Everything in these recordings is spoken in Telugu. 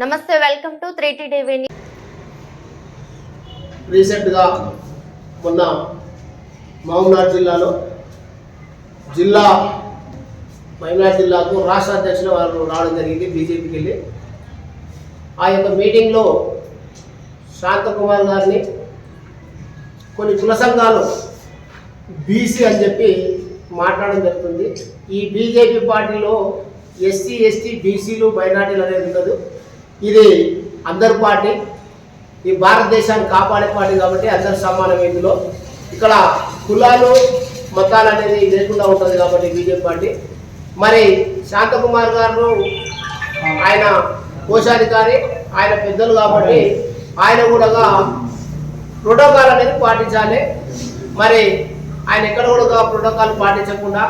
నమస్తే welcome to three T TV రీసెంట్గా మొన్న మహబూబ్నగర్ జిల్లాలో జిల్లా మహబూబ్నగర్ జిల్లాకు రాష్ట్ర అధ్యక్షులు వారు రావడం జరిగింది బీజేపీకి వెళ్ళి. ఆ యొక్క మీటింగ్లో శాంతకుమార్ గారిని కొన్ని కుల సంఘాలు బీసీ అని చెప్పి మాట్లాడడం జరుగుతుంది. ఈ బీజేపీ పార్టీలో ఎస్సీ ఎస్టీ బీసీలు మైనార్టీలు అనేది ఉండదు. ఇది అందరి పార్టీ ఈ భారతదేశాన్ని కాపాడే పార్టీ కాబట్టి అందరు సమానం ఇందులో. ఇక్కడ కులాలు మతాలు అనేది లేకుండా ఉంటుంది కాబట్టి బీజేపీ పార్టీ. మరి శాంతకుమార్ గారు ఆయన కోశాధికారి ఆయన పెద్దలు కాబట్టి ఆయన కూడా ప్రోటోకాల్ అనేది పాటించాలి. మరి ఆయన ఎక్కడ కూడా ప్రోటోకాల్ పాటించకుండా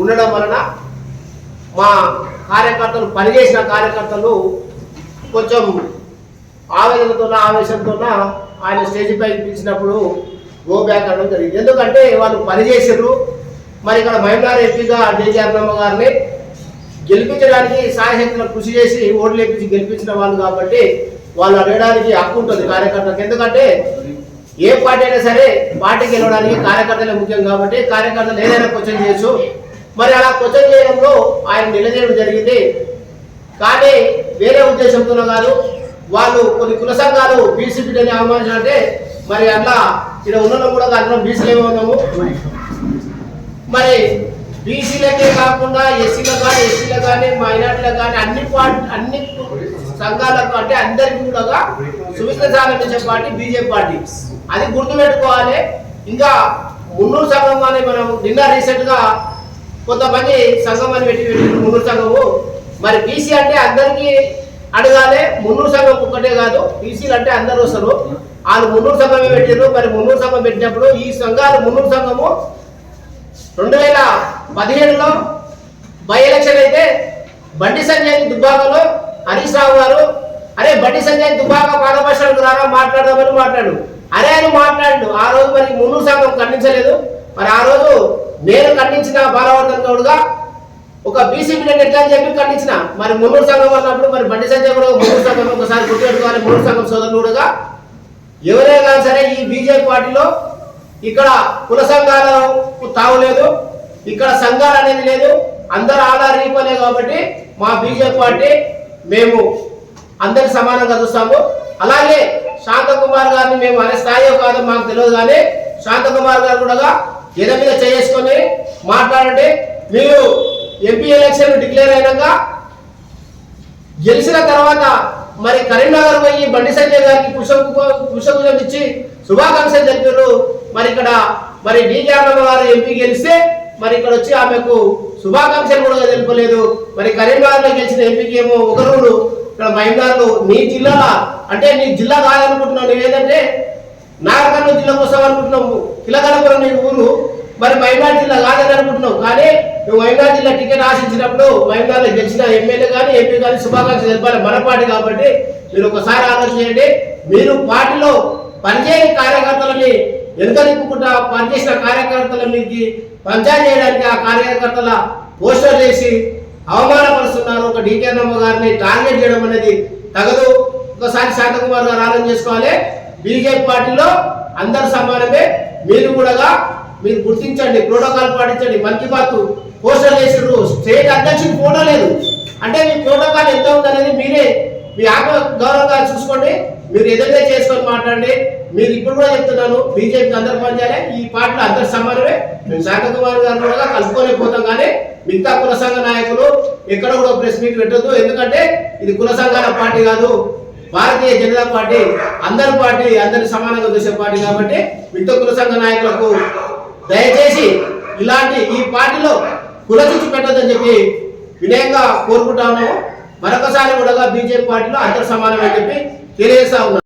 ఉండడం వలన మా కార్యకర్తలు పనిచేసిన కార్యకర్తలు కొంచెం ఆవేదనతో ఆవేశంతో ఆయన స్టేజ్ పై పిలిచినప్పుడు గో బ్యాక్ అనడం జరిగింది. ఎందుకంటే వాళ్ళు పనిచేసారు మరి ఇక్కడ మహిళా ఎంపీగా డీజీ అన్నమ్మ గారిని గెలిపించడానికి సాయశక్తులు కృషి చేసి ఓట్లు వేపించి గెలిపించిన వాళ్ళు కాబట్టి వాళ్ళు అడగడానికి హక్కు ఉంటుంది కార్యకర్తలకు. ఎందుకంటే ఏ పార్టీ అయినా సరే పార్టీ గెలవడానికి కార్యకర్తలే ముఖ్యం కాబట్టి కార్యకర్తలు ఏదైనా క్వశ్చన్ చేయొచ్చు. మరి అలా క్వశ్చన్ చేయడంలో ఆయన నిలదీయడం జరిగింది. కానీ వేరే ఉద్దేశంతో కాదు వాళ్ళు కొన్ని కుల సంఘాలు బీసీ బిడ్డని అవమానించాలంటే మరి అట్లా ఇక్కడ ఉన్న కూడా అందరం బీసీలు ఉన్నాము. మరి బీసీలకే కాకుండా ఎస్సీలకు కానీ ఎస్సీలకు కానీ మైనార్టీలకు కానీ అన్ని పార్టీ అన్ని సంఘాలకు అంటే అందరికీ కూడా సువిధ సాగించే పార్టీ బీజేపీ పార్టీ. అది గుర్తుపెట్టుకోవాలి. ఇంకా మున్నూరు సంఘం కానీ మనం నిన్న రీసెంట్గా కొంతమంది సంఘం అని పెట్టి పెట్టిన మున్నూరు సంఘము. మరి బీసీ అంటే అందరికీ అడగాలి మున్నూరు సంఘం ఒక్కటే కాదు బీసీలు అంటే అందరూ వస్తారు. వాళ్ళు మున్నూరు సంఘమే పెట్టారు మరి మున్నూరు సంఘం పెట్టినప్పుడు ఈ సంఘాలు మున్నూరు సంఘము రెండు వేల పదిహేనులో బై ఎలక్షన్ అయితే బండి సంజయ్ దుబ్బాకలో హరీష్ రావు గారు అరే బండి సంజయ్ దుబ్బాక పాదభాషలకు రారా మాట్లాడదామని మాట్లాడు. అరే అని మాట్లాడు. ఆ రోజు మరి మున్నూరు సంఘం ఖండించలేదు. మరి ఆ రోజు నేను ఖండించిన బాలవర్ధన్ గౌడ్గా ఒక బీసీ బిడ్డని ఎట్లా అని చెప్పి ఖండించిన. మరి మున్నూరు సంఘం అన్నప్పుడు మరి బండి సంజయ్ కూడా మున్నూరు సంఘం ఒకసారి గుర్తుపెట్టుకోవాలి. మున్నూరు సంఘం సోదరులు కూడా ఎవరే సరే ఈ బీజేపీ పార్టీలో ఇక్కడ కుల సంఘాలకు తావులేదు ఇక్కడ సంఘాలు అనేది లేదు అందరు ఆధార్ కాబట్టి మా బీజేపీ పార్టీ మేము అందరి సమానంగా చూస్తాము. అలాగే శాంతకుమార్ గారిని మేము అనే స్థాయి కాదు మాకు తెలియదు కానీ శాంతకుమార్ గారు కూడా ఎద మీద చేసుకొని మాట్లాడండి. మీరు ఎంపీ ఎలక్షన్ డిక్లేర్ అయినాక గెలిచిన తర్వాత మరి కరీంనగర్ పోయి బండి సంజయ్ గారికి పుష్ప పుష్పభుజం ఇచ్చి శుభాకాంక్షలు తెలిపారు. మరి ఇక్కడ మరి డీకే అన్నమ్మ గారు ఎంపీ గెలిస్తే మరి ఇక్కడ వచ్చి ఆమెకు శుభాకాంక్షలు కూడా తెలుపలేదు. మరి కరీంనగర్లో గెలిచిన ఎంపీకి ఏమో ఒకరు ఇక్కడ మహిళలు నీ జిల్లా అంటే నీ జిల్లా కాదనుకుంటున్నావు. నువ్వేంటంటే నాగర్కర్నూలు జిల్లా కోసం అనుకుంటున్నావు. కిలకలపురం నీ ఊరు. మరి మహిళా జిల్లా కాదని నువ్వు మైనార్ జిల్లా టికెట్ ఆశించినప్పుడు మైనార్లో గెలిచిన ఎమ్మెల్యే కానీ ఎంపీ కానీ శుభాకాంక్షలు తెలిపాలి. మన పార్టీ కాబట్టి మీరు ఒకసారి ఆలోచన చేయండి. మీరు పార్టీలో పనిచేయని కార్యకర్తలని వెనుక నింపుకుంటా పనిచేసిన కార్యకర్తల మీకు పంచాయతీ చేయడానికి ఆ కార్యకర్తల పోస్టర్ చేసి అవమానపరుస్తున్నారు. ఒక డీకే నమ్మ గారిని టార్గెట్ చేయడం అనేది తగదు. ఒకసారి శాంతకుమార్ గారు ఆలోచన చేసుకోవాలి. బీజేపీ పార్టీలో అందరు సమానమే. మీరు కూడా మీరు గుర్తించండి ప్రోటోకాల్ పాటించండి మన్ కీ బాత్ పోస్టర్ చేసిర్రు స్టేట్ అధ్యక్షుడు ఫోటో లేదు. అంటే మీ ప్రోటోకాల్ ఎంత ఉందనేది మీరే మీ ఆత్మ గౌరవంగా చూసుకోండి మీరు ఎదురుగా చేసుకొని మాట్లాడండి మీరు ఇప్పుడు కూడా చెప్తున్నాను బీజేపీకి అందరు పనిచేయాలి ఈ పార్టీలో అందరు సమానమే. మేము శాంతకుమార్ గారు కూడా కలుపుకోలేకపోతాం కానీ మిగతా కుల సంఘ నాయకులు ఎక్కడ కూడా ప్రెస్ మీట్ పెట్టద్దు. ఎందుకంటే ఇది కుల సంఘాల పార్టీ కాదు భారతీయ జనతా పార్టీ అందరి పార్టీ అందరి సమానంగా చూసే పార్టీ కాబట్టి మిగతా కుల సంఘ నాయకులకు దయచేసి ఇలాంటి ఈ పార్టీలో కుల పెట్టదని చెప్పి వినయంగా కోరుకుంటాము మరొకసారి కూడా బీజేపీ పార్టీలో అంతర్ సమానమని చెప్పి తెలియజేస్తా